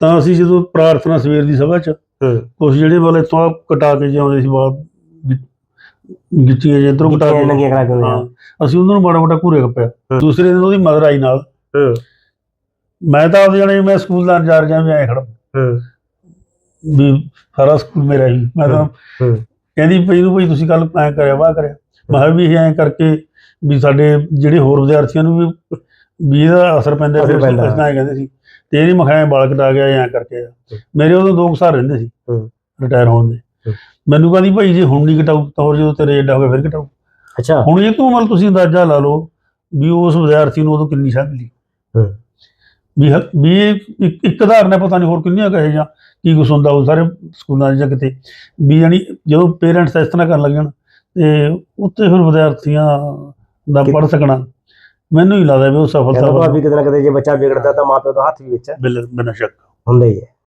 ਤਾਂ ਅਸੀਂ ਜਦੋਂ ਪ੍ਰਾਰਥਨਾ ਸਵੇਰ ਦੀ ਸਭਾ 'ਚ ਕੁਛ ਜਿਹੜੇ ਵਾਲੇ ਤੋਂ ਕਟਾ ਕੇ ਜਿਉਂਦੇ ਸੀ ਗਿ- ਗਿੱਚੀਆਂ ਜੇ ਕਟਾ ਕੇ ਹਾਂ। ਅਸੀਂ ਉਹਨਾਂ ਨੂੰ ਮਾੜਾ ਮੋਟਾ ਘੂਰੇ ਕੱਪਿਆ। ਦੂਸਰੇ ਦਿਨ ਉਹਦੀ ਮਦਰ ਆਈ ਨਾਲ। ਮੈਂ ਤਾਂ ਆਪਦੇ ਜਾਣੇ ਮੈਂ ਸਕੂਲ ਦਾ ਇੰਚਾਰਜ ਜਾਂ ਵੀ ਐ ਖੜਾ ਵੀ ਸਾਰਾ ਸਕੂਲ ਮੇਰਾ ਹੀ। ਮੈਂ ਤਾਂ ਕਹਿੰਦੀ ਭਈ ਨੂੰ ਭਈ ਤੁਸੀਂ ਕੱਲ ਐ ਕਰਿਆ ਵਾ ਕਰਿਆ। ਮੈਂ ਵੀ ਐ ਕਰਕੇ ਵੀ ਸਾਡੇ ਜਿਹੜੇ ਹੋਰ ਵਿਦਿਆਰਥੀਆਂ ਨੂੰ ਵੀ ਵੀ ਇਹਦਾ ਅਸਰ ਪੈਂਦਾ ਫਿਰ ਪੈਂਦਾ। ਐਂ ਕਹਿੰਦੇ ਸੀ। ਤੇ ਇਹਦੀ ਮਖਾਏ ਬਾਲ ਕਟਾ ਗਿਆ ਐ ਕਰਕੇ ਮੇਰੇ ਉਦੋਂ ਦੋ ਕੁ ਸਾਲ ਰਹਿੰਦੇ ਸੀ ਹੂੰ। ਰਿਟਾਇਰ ਹੋਣ ਦੇ। ਹੂੰ। ਮੈਨੂੰ ਕਹਿੰਦੀ ਭਾਈ ਜੇ ਹੁਣ ਨਹੀਂ ਕਟਾਊ ਤਾਂ ਹੋਰ ਜਦੋਂ ਤੇਰੇ ਏਡਾ ਹੋ ਗਿਆ ਫਿਰ ਕਟਾਊ ਅੱਛਾ। ਹੁਣ ਇਹ ਤੋਂ ਮਤਲਬ ਤੁਸੀਂ ਅੰਦਾਜ਼ਾ ਲਾ ਲਓ ਵੀ ਉਸ ਵਿਦਿਆਰਥੀ ਨੂੰ ਉਦੋਂ ਕਿੰਨੀ ਸ਼ਾਂਤੀ ਸੀ ਹੂੰ। ਵੀ ਹ- ਵੀ ਇਹ ਇੱਕ ਇੱਕ ਉਦਾਹਰਨ ਹੈ ਪਤਾ ਨਹੀਂ ਹੋਰ ਕਿੰਨੀਆਂ ਕਹੇ ਜਾਂ ਕੀ ਕੁਛ ਹੁੰਦਾ ਉਹ ਸਾਰੇ ਸਕੂਲਾਂ 'ਚ ਜਾਂ ਕਿਤੇ। ਵੀ ਜਾਣੀ ਜਦੋਂ ਪੇਰੈਂਟਸ ਇਸ ਤਰ੍ਹਾਂ ਕਰਨ ਲੱਗਣ ਤੇ ਉੱਤੇ ਫਿਰ ਵਿਦਿਆਰਥੀਆਂ ਦਾ ਪੜ ਸਕਣਾ। ਮੈਨੂੰ ਹੀ ਲੱਗਦਾ ਵੀ ਉਹ ਕਹਿੰਦਾ ਸਫਲਤਾ ਭਾਬੀ ਕਿਤੇ ਨਾ ਕਿਤੇ ਜੇ ਬੱਚਾ ਵਿਗੜਦਾ ਤਾਂ ਮਾਪਿਓ ਦਾ ਹੱਥ ਵੀ ਵਿੱਚ ਬਿਲ ਬਿਨਾਂ ਸ਼ੱਕ। ਹੁੰਦਾ ਹੀ ਹੈ।